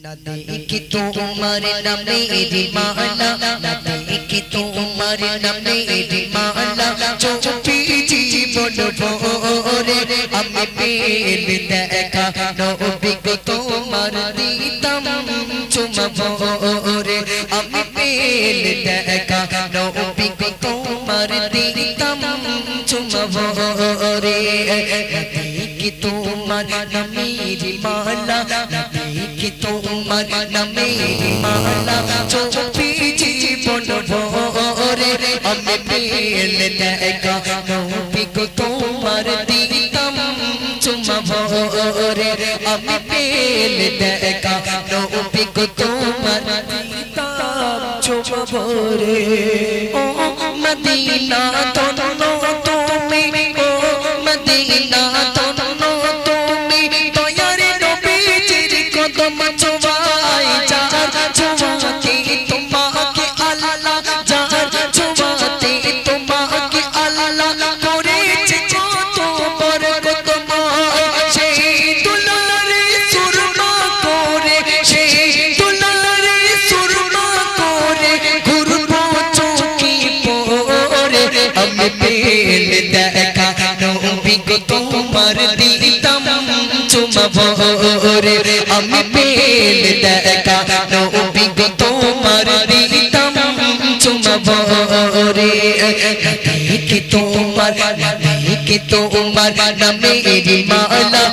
দেখি তোমার নামে মালা দেখি তোমার নামে মালা চোপি জীবন ভোরে আমি পেল দেখা নবী গো তোমার দিতাম চুমা ভোরে আমি পেল দেখা নবী গো তোমার দিতাম চুমা ভোরে দেখি তোমার নামে মালা দেখি তোমার নামে মালা চোপি জীবন ভোরে আমি পেল দেখা নবী গো তোমার দিতাম চুমা ভোরে আমি পেল দেখা নবী গো তোমার দিতাম চুমা ভোরে ও মদিনা তন্ন নবী গো তোমার দিতাম চুমা ভরে আমি পেল দেখা নবী গো তোমার দিতাম চুমা ভরে দেখি তোমার দেখি তোমার নামে মালা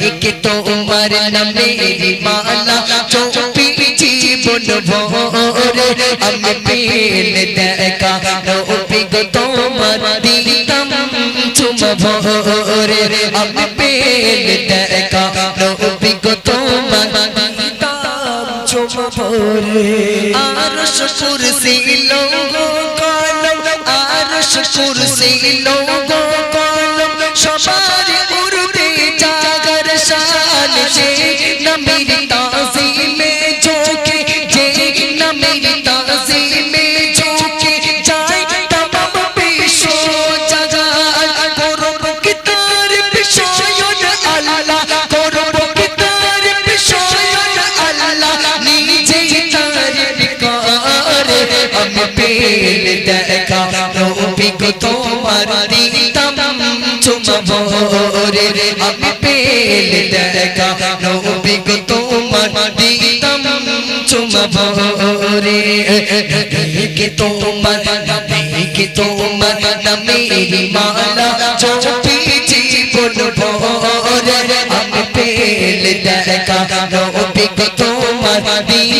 দেখি তোমার নামে মালা চোপি জীবন ভরে আমি পেল দেখা নবী গো তোমার দিতাম চুমা ভরে আমি পেল দেখা নবী গো তোমার দিতাম চুমা ভরে। আর শুকুর সে লোগো কলম, আর শুকুর সে লোগো কলম। সবার নবী গো তোমার দিতাম চুমা ভরে আমি পেল দেখা নবী গো তোমার দিতাম চুমা ভরে দেখে তোমার দেখে তোমার নামের মালা চোপি জীবন ভরে আমি পেল দেখা নবী গো তোমার দিতাম চুমা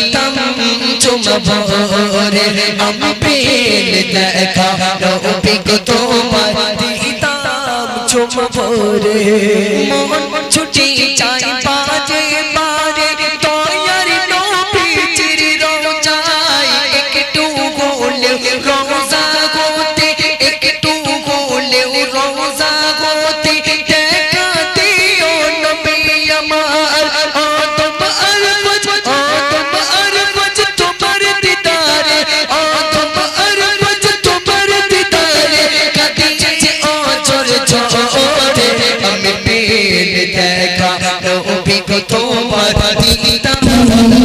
ভরে আমি পেল দেখা গো তোমার দিতাম চুমা ভরে মন তোমার দিতাম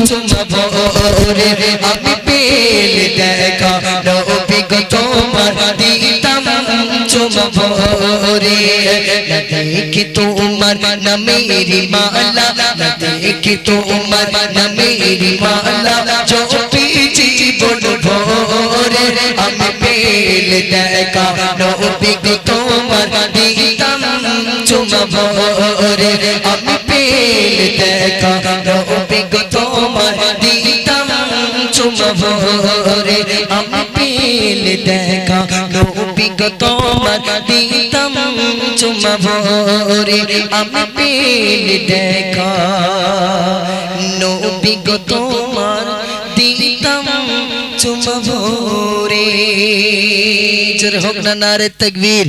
চুমা ভরে আমি পেল দেখা নবী গো তোমার দিতাম চুমা ভরে দেখি তোমার নামের মালা দেখি তোমার নামের মালা চোপি জীবন ভরে আমি পেল দেখা নবী গো তোমার দিতাম চুমা ভরে আমি পেল দেখা নবী গো তোমার দিতাম চুমা আমি পেল দেখা নবী গো তোমার দিতাম চুমা ভরে আমি পেল দেখা নবী গো দিতাম চুমা ভরে জোর হোক না নারে তকবীর